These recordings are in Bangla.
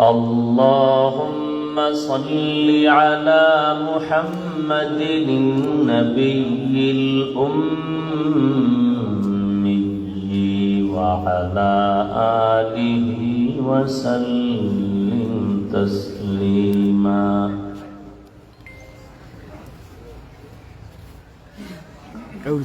اللهم صل على محمد النبي الأمي وعلى آله وسلم تسليما. أول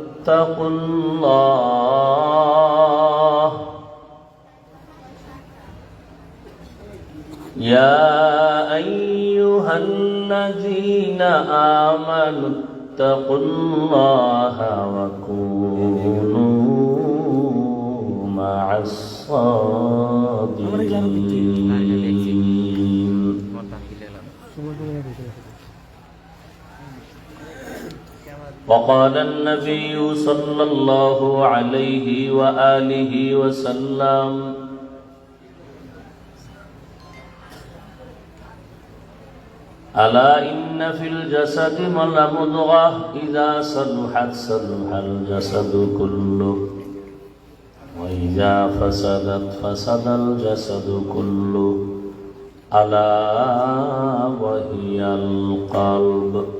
اتقوا الله. يا أيها الذين آمنوا اتقوا الله وكونوا مع الصادقين. وقال النبي صلى الله عليه وآله وسلم ألا إن في الجسد مضغة إذا صلحت صلح الجسد كله وإذا فسدت فسد الجسد كله ألا وهي القلب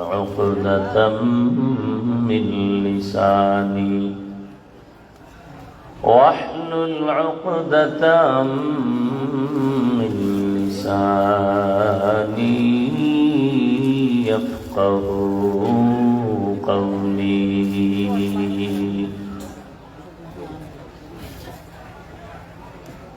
عقدة من لساني. واحلل عقدة من لساني يفقه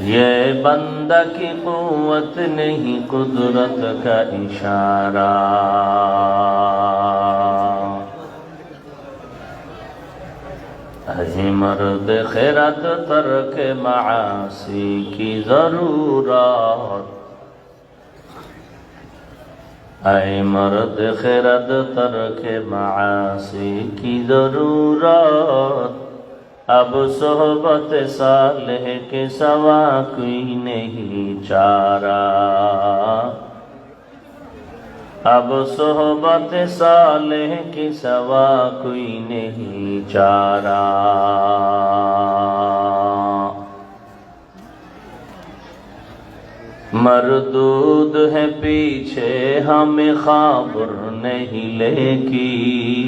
یہ بندہ کی قوت نہیں قدرت کا اشارہ ہی مرد خیرت ترک معاصی کی ضرورت اے مرد خیرت ترک معاصی کی ضرورت اب صحبت صالح کے سوا کوئی نہیں چارہ۔ اب صحبت صالح کی سوا کوئی نہیں چارہ۔ مردود ہے پیچھے ہمیں خبر نہیں لے کی۔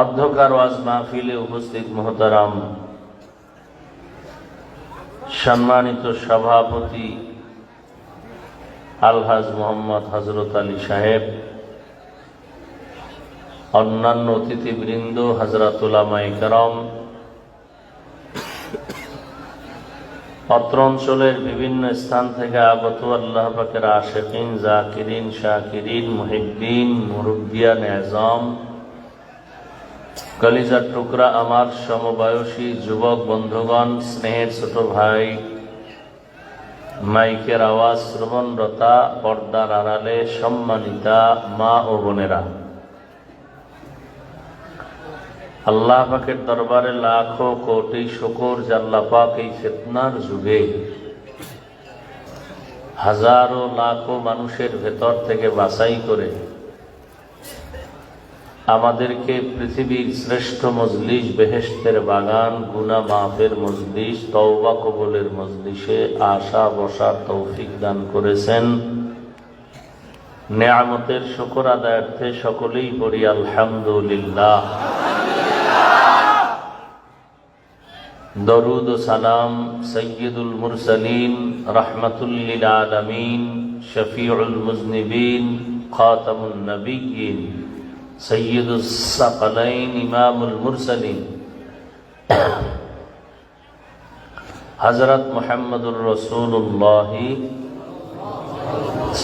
অধ্যকার ওয়াজ মাহফিলে উপস্থিত মহতারাম, সম্মানিত সভাপতি আলহাজ মোহাম্মদ হজরত আলী সাহেব, অন্যান্য অতিথিবৃন্দ হজরতুলামাই করম অত্র অঞ্চলের বিভিন্ন স্থান থেকে আগত আল্লাহ পাকের আশেকিন, জাকিরিন, শাকিরিন, মুহিদ্দিন, মুরব্বিয়ান এজম কলিজার টুকরা আমার সমবয়সী যুবক বন্ধুগণ, স্নেহের ছোট ভাই, মাইকের আওয়াজ শ্রবণরতা, পর্দার আড়ালে সম্মানিতা মা ও বোনেরা। আল্লাহ পাকের দরবারে লাখো কোটি শকর জাল্লা পাক এই ফেতনার যুগে হাজারো লাখো মানুষের ভেতর থেকে বাছাই করে আমাদেরকে পৃথিবীর শ্রেষ্ঠ মজলিস বেহেস্তের বাগান গুনা মাফের মজলিস তওবা কবলের মজলিসে আশা বসার তৌফিক দান করেছেন। নেয়ামতের শকর আদায়ার্থে সকলেই পড়ি, আলহামদুলিল্লাহ। দরুদ সালাম সৈয়দুল মুরসালিন, রহমতুল্লিল আলমিন, শফিউল মুজনিবিন খাতামুল নবীন سيد الثقلين إمام المرسلين হজরত মোহাম্মদুর রসুল্লাহ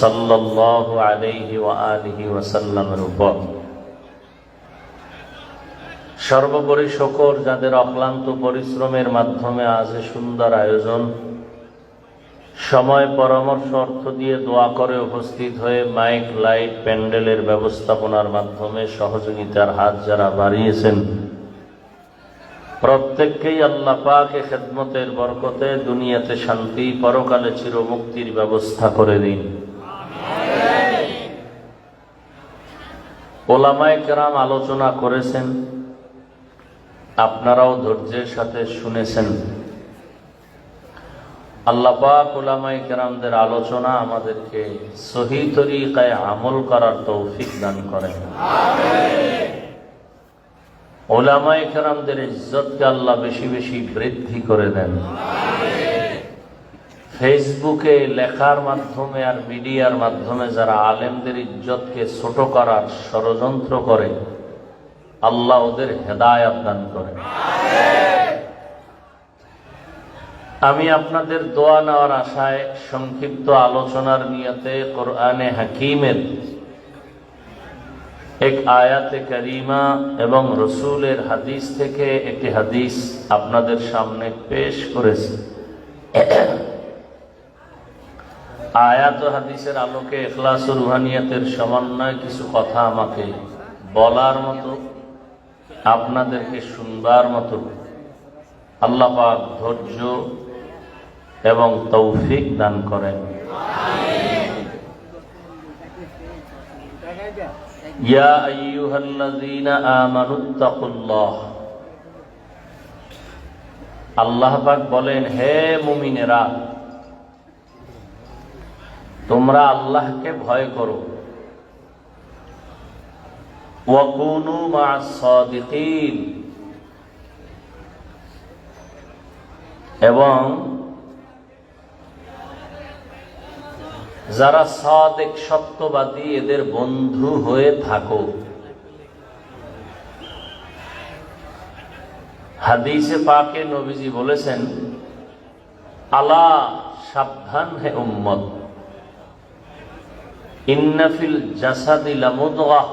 সাল্লাহ আলাইহি ওয়ালিহি ওয়াসাল্লামের উপর সর্বোপরি শকর যাদের অক্লান্ত পরিশ্রমের মাধ্যমে আজ এ সুন্দর আয়োজন সময় পরামর্শ অর্থ দিয়ে দোয়া করে উপস্থিত হয়ে মাইক, লাইট, প্যান্ডেলের ব্যবস্থাপনার মাধ্যমে সহযোগিতার হাত যারা বাড়িয়েছেন, প্রত্যেককেই আল্লাহ পাকে খেদমতের বরকতে দুনিয়াতে শান্তি, পরকালে চির মুক্তির ব্যবস্থা করে দিন। ওলামায় কেরাম আলোচনা করেছেন, আপনারাও ধৈর্যের সাথে শুনেছেন। আল্লাপাক আলোচনা আমাদেরকে সহি তরিকায় আমল করার তৌফিক দান করেন। ওলামাই কেরামদের ইজ্জতকে আল্লাহ বেশি বেশি বৃদ্ধি করে দেন। ফেসবুকে লেখার মাধ্যমে আর মিডিয়ার মাধ্যমে যারা আলেমদের ইজ্জতকে ছোট করার ষড়যন্ত্র করে, আল্লাহ ওদের হেদায়াত দান করেন। আমি আপনাদের দোয়া নেওয়ার আশায় সংক্ষিপ্ত আলোচনার নিয়তে কোরআনে হাকিমের এক আয়াতে করিমা এবং রসুলের হাদিস থেকে একটি হাদিস আপনাদের সামনে পেশ করেছি। আয়াত হাদিসের আলোকে এখলাসুল রুহানিয়াতের সমন্বয় কিছু কথা আমাকে বলার মতো, আপনাদেরকে শুনবার মতো। আল্লাপাক ধৈর্য এবং তৌফিক দান করেন। ইয়া আল্লাহ বলেন হে মুমিনেরা তোমরা আল্লাহকে ভয় করো। এবং যারা সাদেক সত্যবাদী, এদের বন্ধু হয়ে থাকো। হাদিসে পাকে নবীজি বলেছেন, আলা সাবধান হে উম্মত। ইন্নাফিল জাসাদি লামুদগাহ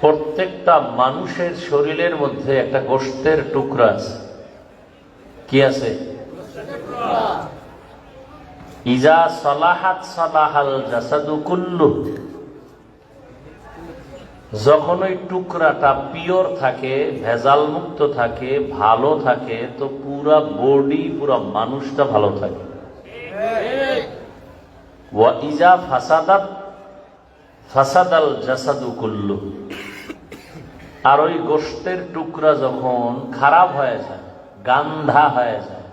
প্রত্যেকটা মানুষের শরীরের মধ্যে একটা গোষ্ঠের টুকরা আছে। কি আছে? ইজা সলাহাত সলাহাল জাসাদু কুল্লু। যখন ওই টুকরাটা পিওর থাকে ভেজাল মুক্ত থাকে, ভালো থাকে, তো পুরা বডি, পুরা মানুষটা ভালো থাকে। ইজা ফাসাদাত, ফাসাদাল জাসাদু কুল্লু। আর ওই গোষ্ঠের টুকরা যখন খারাপ হয়ে যায়, গান্ধা হয়ে যায়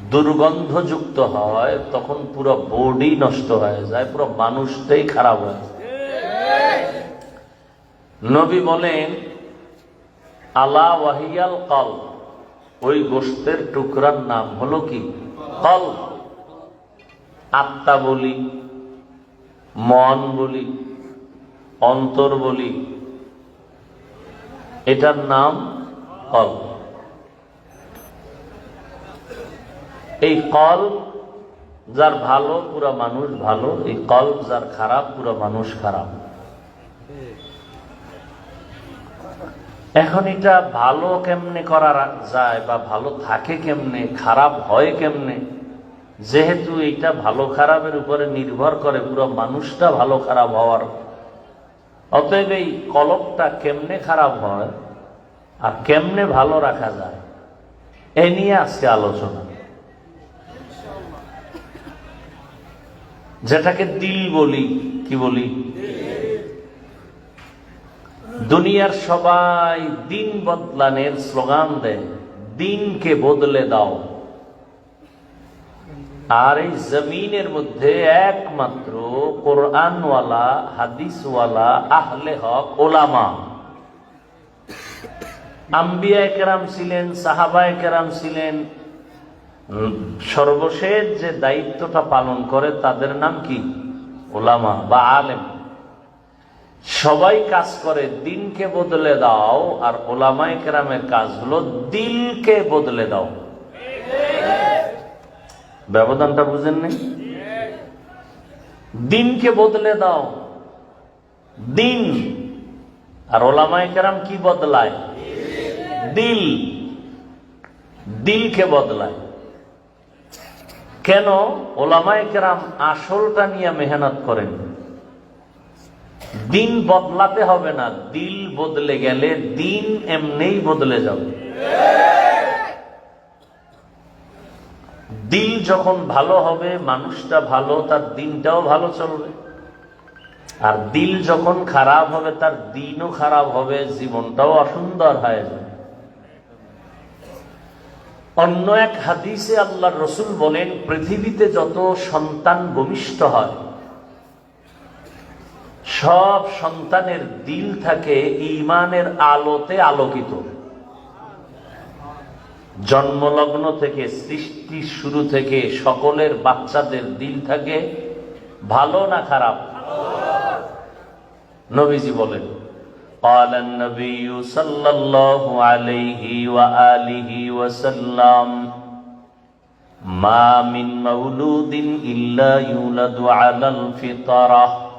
দুর্গন্ধযুক্ত হয়, তখন পুরো বডি নষ্ট হয়ে যায়, পুরো মানুষটাই খারাপ হয়ে নবী বলেন, আলা ওয়াহিয়াল কল ওই গোষ্ঠের টুকরার নাম হলো কি? কল। আত্মা বলি, মন বলি, অন্তর বলি, এটার নাম কল। এই কল যার ভালো, পুরা মানুষ ভালো। এই কল যার খারাপ, পুরা মানুষ খারাপ। এখন এটা ভালো কেমনে করা যায় বা ভালো থাকে কেমনে, খারাপ হয় কেমনে? যেহেতু এটা ভালো খারাপের উপরে নির্ভর করে, পুরো মানুষটা ভালো খারাপ হওয়ার। অতএব এই কলকটা কেমনে খারাপ হয় আর কেমনে ভালো রাখা যায়, এ নিয়ে আজকে আলোচনা। যেটাকে দিল বলি, কি বলি? দুনিয়ার সবাই দিন বদলানের স্লোগান দেয়, দিনকে বদলে দাও। আর এই জমিনের মধ্যে একমাত্র কোরআনওয়ালা, হাদিসওয়ালা, আহলে হক, ওলামা। আম্বিয়া কেরাম ছিলেন সাহাবায় কেরাম ছিলেন সর্বশেষ যে দায়িত্বটা পালন করে তাদের নাম কি? ওলামা বা আলেম। সবাই কাজ করে, দিনকে বদলে দাও, আর ওলামাই কেরামের কাজ হলো দিলকে বদলে দাও। ব্যবধানটা বুঝেননি দিনকে বদলে দাও। দিন। আর ওলামাই কেরাম কি বদলায়? দিল। দিলকে বদলায়। কেন ওলামাই কেরাম আসলটা নিয়ে মেহনত করেন? দিন বদলাতে হবে না, দিল বদলে গেলে দিন এমনিই বদলে যাবে। দিল যখন ভালো হবে, মানুষটা ভালো, তার দিনটাও ভালো চলবে। আর দিল যখন খারাপ হবে, তার দিনও খারাপ হবে, জীবনটাও অসুন্দর হয়ে যাবে। অন্য এক হাদিসে আল্লাহ রসুল বলেন, পৃথিবীতে যত সন্তান ভূমিষ্ঠ হয়, সব সন্তানের দিল থাকে ইমানের আলোতে আলোকিত। জন্মলগ্ন থেকে, সৃষ্টি শুরু থেকে সকলের বাচ্চাদের দিল থাকে, ভালো না খারাপ? নবীজি বলেন। قال النبي صلى الله عليه وآله وسلم ما من مولود إلا يولد على الفطرة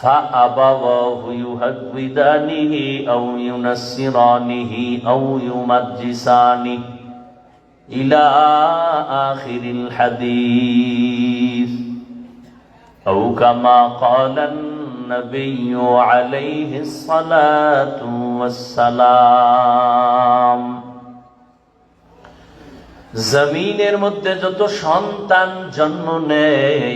فأبواه يهودانه أو ينصرانه أو يمجسانه. إلى آخر الحديث. أو كما قال النبي عليه الصلاة والسلام জমিনের মধ্যে যত সন্তান জন্ম নেয়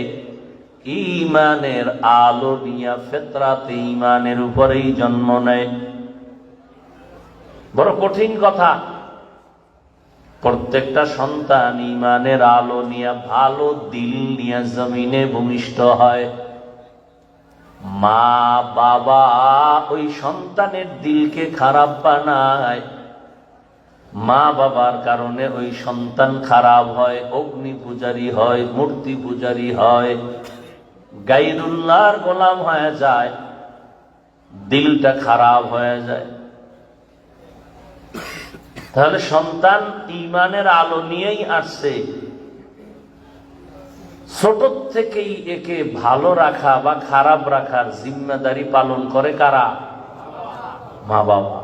ইমানের আলো নিয়া ফেতরাতে ইমানের উপরেই জন্ম নেয় বড় কঠিন কথা প্রত্যেকটা সন্তান ইমানের আলো নিয়া ভালো দিল নিয়া জমিনে ভূমিষ্ঠ হয় মা বাবা ওই সন্তানের দিলকে খারাপ বানায়। মা বাবার কারণে ওই সন্তান খারাপ হয়, অগ্নি পূজারি হয়, মূর্তি পূজারি হয়। গাইরুল্লাহর গোলাম হয়ে যায়, দিলটা খারাপ হয়ে যায়। তাহলে সন্তান ইমানের আলো নিয়েই আসছে। ছোট থেকেই একে ভালো রাখা বা খারাপ রাখার জিম্মাদারি পালন করে কারা? মা বাবা।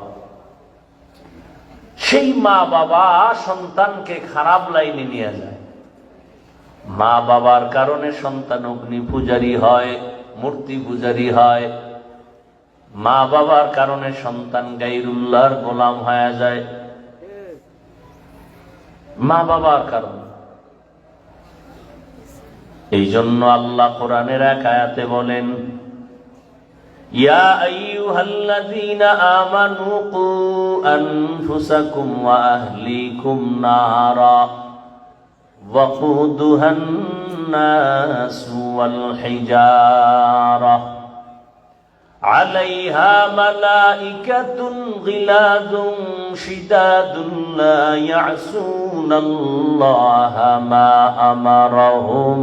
সেই মা বাবা সন্তানকে খারাপ লাইনে নিয়ে যায়। মা বাবার কারণে সন্তান অগ্নি পূজারী হয়, মূর্তি পূজারী হয়। মা বাবার কারণে সন্তান গাইরুল্লাহর গোলাম হয়ে যায়। মা বাবার কারণে। এই জন্য আল্লাহ কোরআনের এক আয়াতে বলেন ইয়া আইয়ুহাল্লাযীনা আমানু কু আনফুসাকুম ওয়া আহলিকুম নারা وقودها الناس والحجارة عليها ملائكة غلاد شداد لا يعصون الله ما أمرهم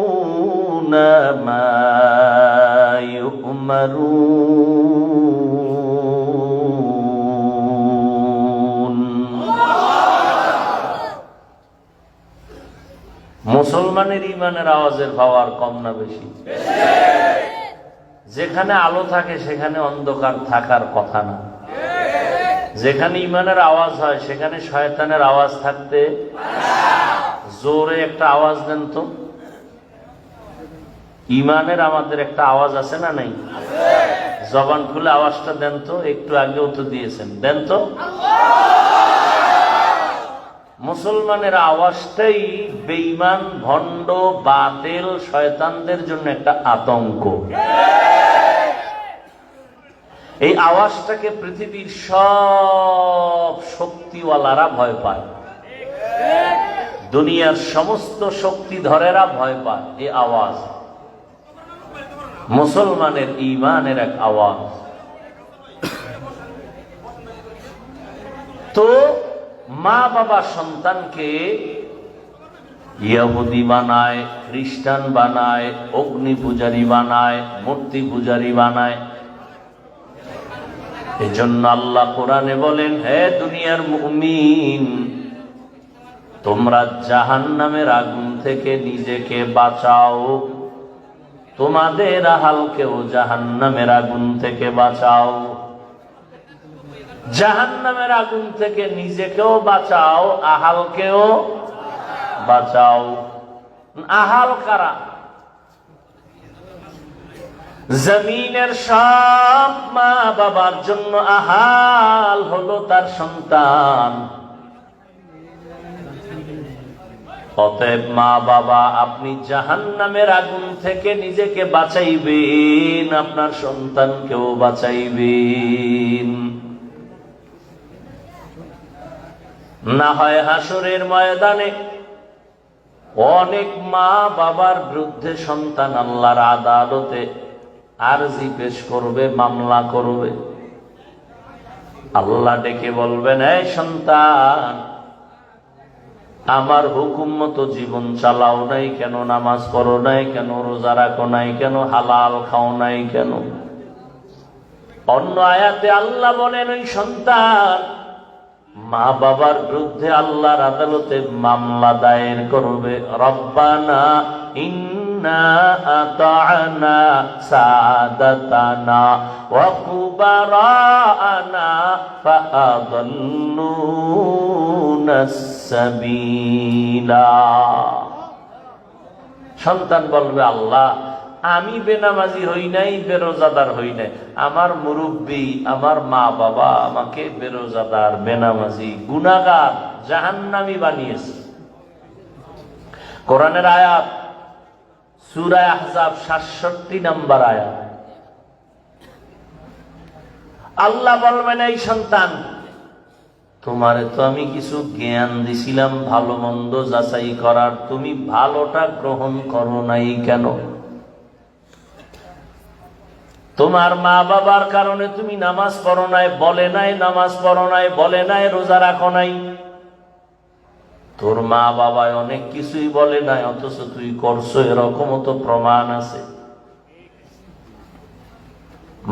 ويفعلون ما يؤمرون মুসলমানের ইমানের আওয়াজের পাওয়ার কম না বেশি যেখানে আলো থাকে সেখানে অন্ধকার থাকার কথা না যেখানে ইমানের আওয়াজ হয়, সেখানে শয়তানের আওয়াজ থাকতে জোরে একটা আওয়াজ দেন তো। ইমানের আমাদের একটা আওয়াজ আছে না নাই? জবান খুলে আওয়াজটা দেন তো, একটু আগেও তো দিয়েছেন। দেন তো। মুসলমানের আওয়াজটাই বেইমান ভণ্ড, বাতেল, শয়তানদের জন্য একটা আতঙ্ক। এই আওয়াজটাকে পৃথিবীর সব শক্তিওয়ালারা ভয় পায়। দুনিয়ার সমস্ত শক্তিধরেরা ভয় পায় এই আওয়াজ। মুসলমানের ইমানের এক আওয়াজ। তো মা বাবা সন্তানকে ইহুদি বানায়, খ্রিস্টান বানায়, অগ্নি পূজারী বানায়, মূর্তি পূজারী বানায় এজন্য আল্লাহ কোরআনে বলেন, হে দুনিয়ার মুমিন, তোমরা জাহান্নামের আগুন থেকে নিজেকে বাঁচাও। তোমাদের আহালকেও জাহান্নামের আগুন থেকে বাঁচাও। জাহান্নামের আগুন থেকে নিজেকেও বাঁচাও, আহালকেও বাঁচাও। আহাল কারা? জমিনের সব মা বাবার জন্য আহাল হলো তার সন্তান। অতএব মা বাবা, আপনি জাহান্নামের আগুন থেকে নিজেকে বাঁচাইবেন, আপনার সন্তানকেও বাঁচাইবেন। না হয় হাসরের ময়দানে অনেক মা বাবার বিরুদ্ধে সন্তান আল্লাহর আদালতে আরজি পেশ করবে, মামলা করবে। আল্লাহ ডেকে বলবেন, এই সন্তান, আমার হুকুম মতো জীবন চালাও নাই কেন? নামাজ পড়ো নাই কেন? রোজা রাখো নাই কেন? হালাল খাও নাই কেন? অন্য আয়াতে আল্লাহ বলেন, ওই সন্তান মা বাবার বিরুদ্ধে আল্লাহর আদালতে মামলা দায়ের করবে। রব্বানা ইন্না ওয়া কুবারানা ফাআদাল্লুনা সন্তান বলবে, আল্লাহ, আমি বেনামাজি হই নাই, বেরোজাদার হই নাই। আমার মুরব্বী, আমার মা বাবা আমাকে বেরোজাদার, বেনামাজি গুনাগার জাহান্নামি বানিয়েছে। কোরআনের আয়াত আহজাব সাতষট্টি আয়াত। আল্লাহ বলবেন, এই সন্তান, তোমারে তো আমি কিছু জ্ঞান দিছিলাম, ভালো মন্দ যাচাই করার। তুমি ভালোটা গ্রহণ করো নাই কেন? তোমার মা বাবার কারণে তুমি নামাজ পড়ো নাই, বলে নাই, নামাজ পড়ো নাই, বলে নাই, রোজা রাখো নাই। তোর মা বাবায় অনেক কিছুই বলে নাই, অথচ তুই করছ এরকমও তো প্রমাণ আছে।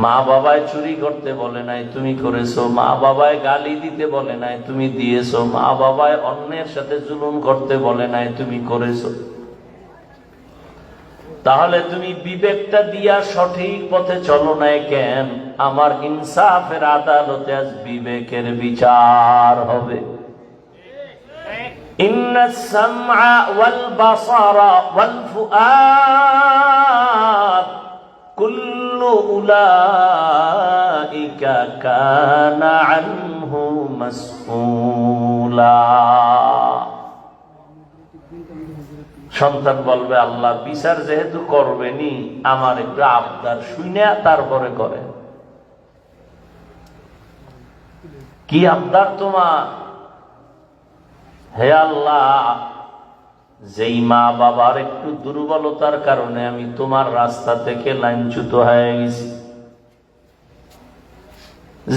মা বাবায় চুরি করতে বলে নাই, তুমি করেছ। মা বাবায় গালি দিতে বলে নাই, তুমি দিয়েছ। মা বাবায় অন্যের সাথে জুলুম করতে বলে নাই, তুমি করেছ। তাহলে তুমি বিবেকটা দিয়া সঠিক পথে চলো নাই কেন? আমার ইনসাফের আদালতে আজ বিবেকের বিচার হবে। إن السمع والبصر والفؤاد كل أولئك كان عنه مسؤولا সন্তান বলবে আল্লাহ বিচার যেহেতু করবেনি আমার একটু আবদার শুনে তারপরে করে কি আবদার তোমার হে আল্লাহ, যেই মা বাবার একটু দুর্বলতার কারণে আমি তোমার রাস্তা থেকে লাইনচ্যুত হয়ে গেছি।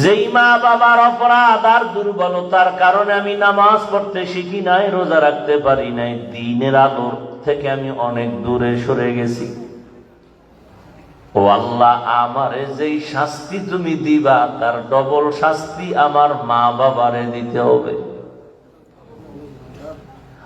যেই মা বাবার অপরাধ আর দুর্বলতার কারণে আমি নামাজ পড়তে শিখি নাই, রোজা রাখতে পারি নাই, দিনের আলোর থেকে আমি অনেক দূরে সরে গেছি। ও আল্লাহ, আমারে যেই শাস্তি তুমি দিবা, তার ডবল শাস্তি আমার মা বাবারে দিতে হবে।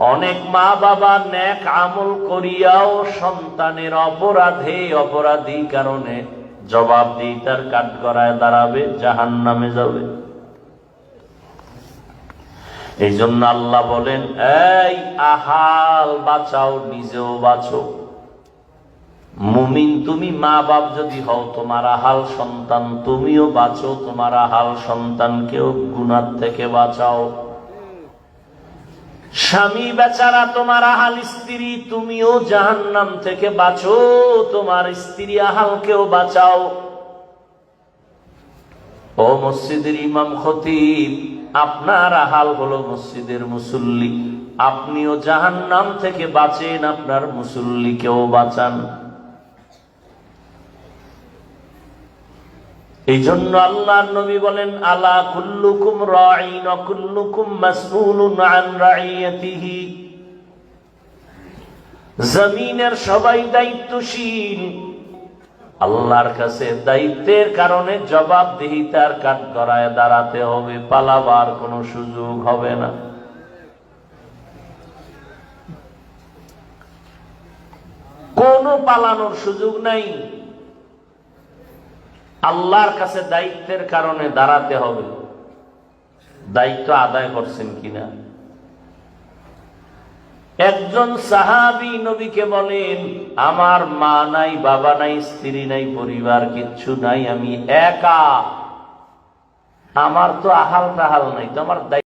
অনেক মা বাবা ন্যাক আমল করিয়াও সন্তানের অপরাধে অপরাধী কারণে জবাব দিই তার কাঠগড়ায় দাঁড়াবে জাহান নামে যাবে। এই জন্য আল্লাহ বলেন, এই আহাল বাঁচাও, নিজেও বাঁচো। মুমিন তুমি মা বাপ যদি হও, তোমার আহাল সন্তান তুমিও বাঁচো, তোমার আহাল সন্তানকেও গুনার থেকে বাঁচাও। স্বামী বেচারা, তোমার আহাল স্ত্রী, তুমিও জাহান্নাম থেকে বাঁচো। তোমার স্ত্রী আহালকেও বাঁচাও। ও মসজিদের ইমাম খতিব, আপনার আহাল হলো মসজিদের মুসল্লি। আপনিও জাহান্নাম থেকে বাঁচেন, আপনার মুসল্লিকেও বাঁচান। এই জন্য আল্লাহ নবী বলেন, আলা কুল্লুকুম রাইন কুল্লুকুম মাসউলুন আন রাইয়াতিহি জমিনের সবাই দায়িত্বশীল। আল্লাহর কাছে দায়িত্বের কারণে জবাবদিহিতার কাঠ করায় দাঁড়াতে হবে, পালাবার কোনো সুযোগ হবে না। কোনো পালানোর সুযোগ নাই। আল্লাহর কাছে দায়িত্বের কারণে দাঁড়াতে হবে। দায়িত্ব আদায় করছেন কিনা? একজন সাহাবি নবীকে বলেন, আমার মা নাই, বাবা নাই, স্ত্রী নাই, পরিবার কিচ্ছু নাই, আমি একা। আমার তো আহাল টাহাল নাই তো আমার দায়িত্ব